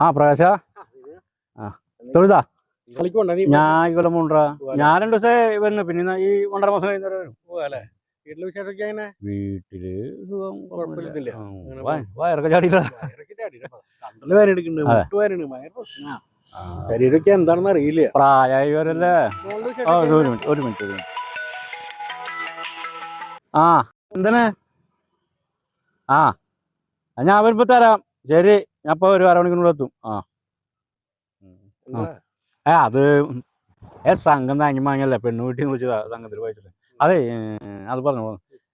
ആ പ്രകാശ? ആ തൊഴുതാ? ഞാൻ മുണ്ട. ഞാൻ രണ്ടു ദിവസം വരുന്നു. പിന്നെ ഈ ഒന്നര മാസം കഴിഞ്ഞ വിശേഷമൊക്കെ വീട്ടിൽ സുഖം കുഴപ്പമില്ല. വയറൊക്കെ ചാടിയില്ല ശരീരമൊക്കെ എന്താണെന്ന് അറിയില്ല. പ്രായമായവരല്ലേ ഒരു മിനിറ്റ് ഒരു മിനിറ്റ് ആ എന്താണ് ആ, ഞാൻ വരുമ്പോ തരാം. ശരി. ഞാൻ ഒരു അരമണിക്കൂർ എത്തും. ആ? ഏ അത് ഏ സംഘം താങ്ങി മാങ്ങിയല്ല പെണ്ണു വീട്ടിൽ നിന്ന് വിളിച്ചതാ സംഘത്തിൽ പോയിട്ടില്ല അതെ അത് പറഞ്ഞു.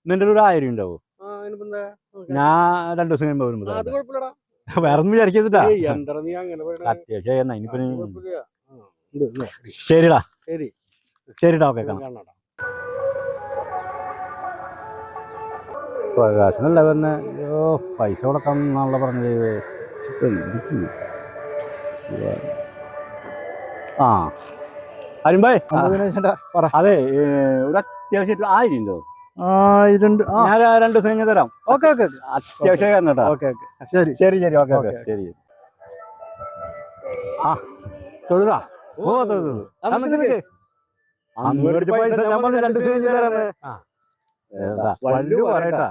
നിന്റെ ഒരു ആയിരം ഉണ്ടാവോ? ഞാൻ രണ്ടു ദിവസം കഴിയുമ്പോ വരുമ്പോ. വേറെ ഒന്നും വിചാരിക്കത്തിട്ടാ അത്യാവശ്യം ഇനിയിപ്പോ. ശരിടാ. ശരി. ശരിടാ ഓക്കെ കാണാം. പ്രകാശനല്ല പറഞ്ഞ ഓ പൈസ കൊടുക്കാം എന്നുള്ള പറഞ്ഞത്. ആ. അരുമ്പായ് അതെ ഒരു അത്യാവശ്യം ആയിരം ഉണ്ടോ ആയിരം ആ. ഞാൻ രണ്ട് ദിവസം കഴിഞ്ഞ് തരാം. ഓക്കെ ഓക്കെ അത്യാവശ്യം കാരണം കേട്ടോ. Okay okay. ശരി. ശരി ശരി ഓക്കെ ഓക്കെ. ശരി ശരി. തൊഴുതാ? ഓ തൊഴുതു. ആ, മേടിച്ച പൈസ രണ്ട് ദിവസം കഴിഞ്ഞ് തരാന്ന് ആ. വല്ലു പറയട്ടാ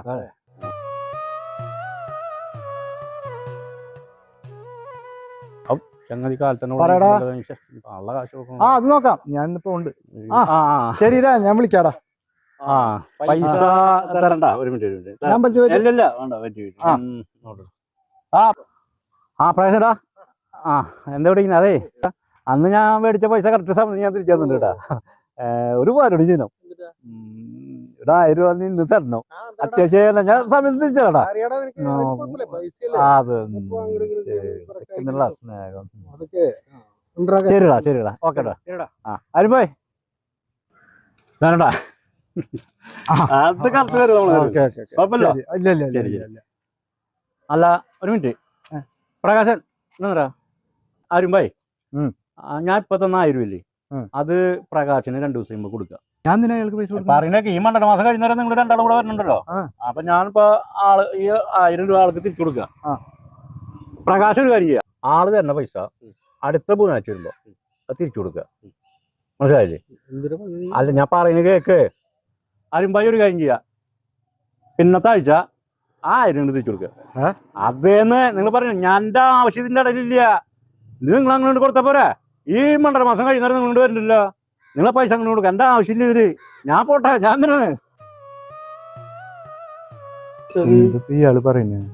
ചങ്ങതി പറയടാ. കാശ്. ആ അത് നോക്കാം. ഞാൻ ഇന്നിപ്പോ ഉണ്ട് ആ ശരിടാ ഞാൻ വിളിക്കാടാ. ആ പൈസ തരണ്ട. ഒരു മിനിറ്റ് ഒരു മിനിറ്റ്. ഞാൻ പറ്റും ഇല്ല ഇല്ല വേണ്ട പറ്റി പറ്റി. ആ. ഉം. ആ ആ എന്താ വിളിക്കുന്നത് അതേ അന്ന് ഞാൻ മേടിച്ച പൈസ കറക്റ്റ് സമയത്ത് ഞാൻ തിരിച്ചു തന്നിട്ടുണ്ട് കേട്ടാ. ഏ, ഒരു പരിപാടി ചെയ്യണം ഉം, ഒരു ആയിരം രൂപ നീ ഇന്ന് തരണം അത്യാവശ്യം ഞാൻ സമയത്ത് തിരിച്ചു അറിയാടാ നിനക്ക്? ആ. അതിന് കുഴപ്പമില്ല. പൈസയല്ലേ? ആ, അത് ഇപ്പൊ അങ്ങോട്ട് ഇങ്ങോട്ട് ശരി. correct എന്നുള്ള ആയിട്ട് സ്നേഹം. ശരിടാ ശരിടാ ഓക്കെ ശരിടാ. ആ അരുമ്പോയ് വേണടാ അത് കറക്റ്റ് ഓക്കെ. കുഴപ്പമില്ല ശരി. ഇല്ല ഇല്ല ശരി, ഇല്ല അല്ല ഒരു മിനിറ്റ് പ്രകാശൻ എന്നാ അരുമ്പായി ഉം. ഞാൻ ഇപ്പൊ തന്നെ ആയിരം ഇല്ലേ. അത് പ്രകാശന് രണ്ടു ദിവസം മുമ്പ് കൊടുക്കുക. ഞാൻ നിന്നെ അയാൾക്ക് പൈസ കൊടുക്കണം. ഈ മണ്ടന മാസം കഴിഞ്ഞ നിങ്ങൾ രണ്ടാളും കൂടെ വരുന്നുണ്ടല്ലോ. അപ്പൊ ഞാനിപ്പോ ആൾ ഈ ആയിരം രൂപ ആൾക്ക് തിരിച്ചു കൊടുക്കുക. പ്രകാശ് ഒരു കാര്യം ചെയ്യുക. ആൾ തരുന്ന പൈസ അടുത്ത ബുധനാഴ്ച വരുമ്പോ അത് തിരിച്ചു കൊടുക്കുക. മനസ്സിലായില്ലേ? അല്ല ഞാൻ പറയുന്നത് കേക്ക്. അരുമ്പായി ഒരു കാര്യം ചെയ്യാ പിന്നത്തെ ആഴ്ച ആ ആയിരം ഉണ്ട് തിരിച്ചു കൊടുക്കുക? അതേന്ന് നിങ്ങൾ പറഞ്ഞു ഞാൻ ആവശ്യത്തിന്റെ ഇടയിലില്ല. നിങ്ങൾ അങ്ങനെ കൊടുത്താ പോരാ? ഈ മണ്ടര മാസം കഴിഞ്ഞാൽ നിങ്ങൾ കൊണ്ടുവരുന്നില്ല നിങ്ങളെ പൈസ അങ്ങനെ കൊടുക്കുക എന്റെ ആവശ്യമില്ല ഇവർ? ഞാൻ പോട്ടെ ഞാൻ തന്നെ ഇയാൾ പറയുന്നത്